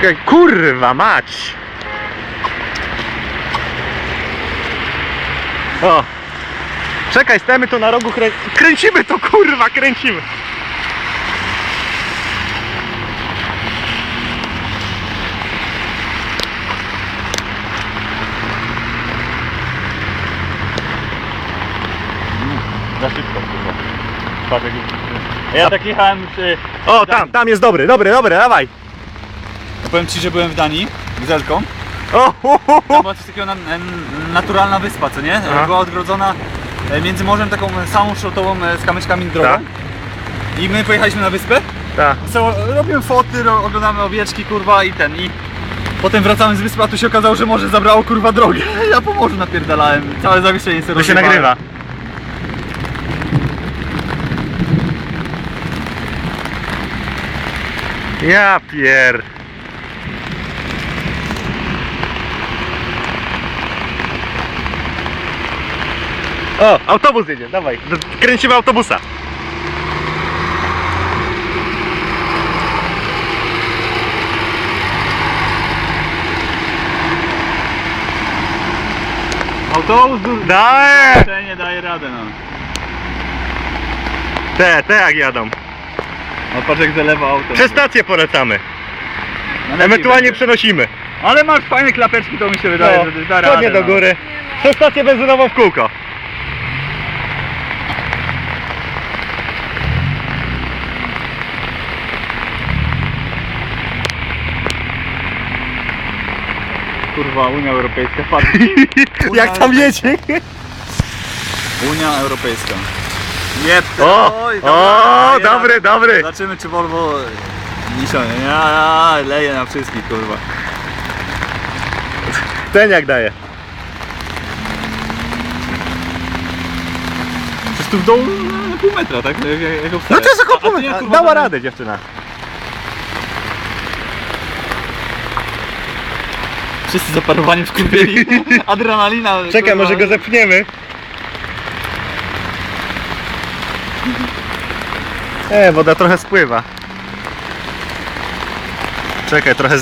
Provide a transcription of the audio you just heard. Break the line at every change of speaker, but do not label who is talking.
Czekaj, kurwa mać! O! Czekaj, stajemy tu na rogu, krę... kręcimy to, kurwa, kręcimy!
Za szybko kurwa. Patrz. Ja tak jechałem przy...
O, tam, tam jest dobry, dobry, dobry, dawaj!
Powiem ci, że byłem w Danii z Zelką.
O, hu, hu,
Tam
hu.
była coś takiego na, na, naturalna wyspa, co nie?
Aha.
Była odgrodzona e, między morzem taką samą szrotową e, z kamyczkami drogą.
Tak.
I my pojechaliśmy na wyspę.
Ta.
Co, robimy foty, ro, oglądamy owieczki, kurwa i ten i potem wracamy z wyspy, a tu się okazało, że morze zabrało kurwa drogę. Ja po morzu napierdalałem, całe zawieszenie sobie
To się
rozjebałem.
nagrywa. Ja pier... O, autobus jedzie, dawaj, kręcimy autobusa.
Autobus duży.
Daję!
nie daje radę no.
Te, te jak jadą.
No patrz jak zalewa auto.
Przez stację polecamy,
No, lepiej
ewentualnie
będzie.
przenosimy.
Ale masz fajne klapeczki, to mi się wydaje, że da radę.
Chodnie do
no.
góry. Przez stację benzynową w kółko.
Kurwa, Unia Europejska, patrz.
Jak tam jedzie?
Unia Europejska. Jeb,
O,
oj,
o,
daje
dobry, dobry.
Zobaczymy czy Volvo niesiony. Ja, ja, leje na wszystkich, kurwa.
Ten jak daje.
Przecież tu w dołu na pół metra, tak? Jak, jak,
No to jest
A- a
około
ty jak, kurwa,
Dała radę dziewczyna.
Wszyscy zaparowani w kurwieli. Adrenalina.
Czekaj,
kurwa.
może go zepchniemy. E, woda trochę spływa. Czekaj, trochę